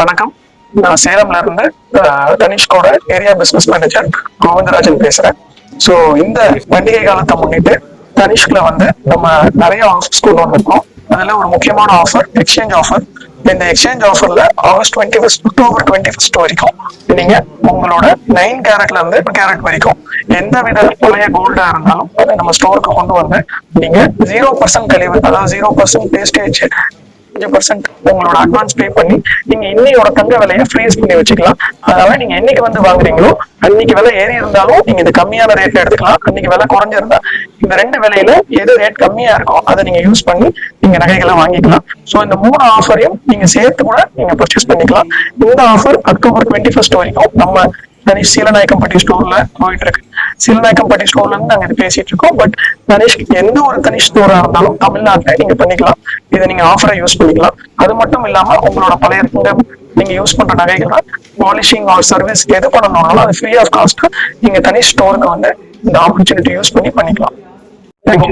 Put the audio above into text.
வணக்கம். நான் சேலம்ல இருந்து தனிஷ்கோட ஏரியா பிசினஸ் மேனேஜர் கோவிந்தராஜன் பேசுறேன். ஸோ இந்த பண்டிகை காலத்தை முன்னிட்டு தனிஷ்க்ல வந்து நம்ம நிறைய ஆஃபர்ஸ் கொண்டு வந்திருக்கோம். அதுல ஒரு முக்கியமான ஆஃபர் எக்ஸ்சேஞ்ச் ஆஃபர் இந்த எக்ஸ்சேஞ்ச் ஆஃபர்ல August twenty first October twenty first வரைக்கும் நீங்க உங்களோட நைன் கேரட்ல இருந்து கேரட் வரைக்கும் எந்த வித பழைய கோல்டா இருந்தாலும் அதை நம்ம ஸ்டோருக்கு கொண்டு வந்து நீங்க ஜீரோ பர்சன்ட் கழிவு அதாவது ஜீரோ பர்சன்ட் வேஸ்டேஜ் அஞ்சு பர்சன்ட் உங்களோட அட்வான்ஸ் பே பண்ணி நீங்க இன்னையோட தங்க விலையை ஃப்ரீஸ் பண்ணி வச்சுக்கலாம். அதனால நீங்க என்னைக்கு வந்து வாங்குறீங்களோ அன்னைக்கு விலை ஏறி இருந்தாலும் நீங்க இது கம்மியான ரேட்ல எடுத்துக்கலாம். அன்னைக்கு விலை குறைஞ்சிருந்தா இந்த ரெண்டு விலையில எது ரேட் கம்மியா இருக்கோ அதை நீங்க யூஸ் பண்ணி நீங்க நகைகளை வாங்கிக்கலாம். சோ இந்த மூணு ஆஃபரையும் நீங்க சேர்த்து கூட நீங்க பர்ச்சேஸ் பண்ணிக்கலாம். இந்த ஆஃபர் அக்டோபர் டுவெண்ட்டி ஃபர்ஸ்ட் வரைக்கும் நம்ம தனிஷ் சீலநாயக்கம்பட்டி ஸ்டோர்ல போயிட்டு இருக்கு. சீலநாயக்கம்பட்டி ஸ்டோர்ல இருந்து நாங்க இது பேசிட்டு இருக்கோம். பட் தனிஷ் எந்த ஒரு தனிஷ் ஸ்டோரா இருந்தாலும் தமிழ்நாட்டுல நீங்க பண்ணிக்கலாம். இதை நீங்க ஆஃபரை யூஸ் பண்ணிக்கலாம். அது மட்டும் இல்லாம உங்களோட பழைய நீங்க யூஸ் பண்ற நகைகளை பாலிஷிங் ஆர் சர்வீஸ் எது பண்ணணும்னாலும் அது ஃப்ரீ ஆஃப் காஸ்ட் நீங்க தனி ஸ்டோருக்கு வந்து இந்த ஆப்பர்ச்சுனிட்டி யூஸ் பண்ணி பண்ணிக்கலாம். தேங்க்யூ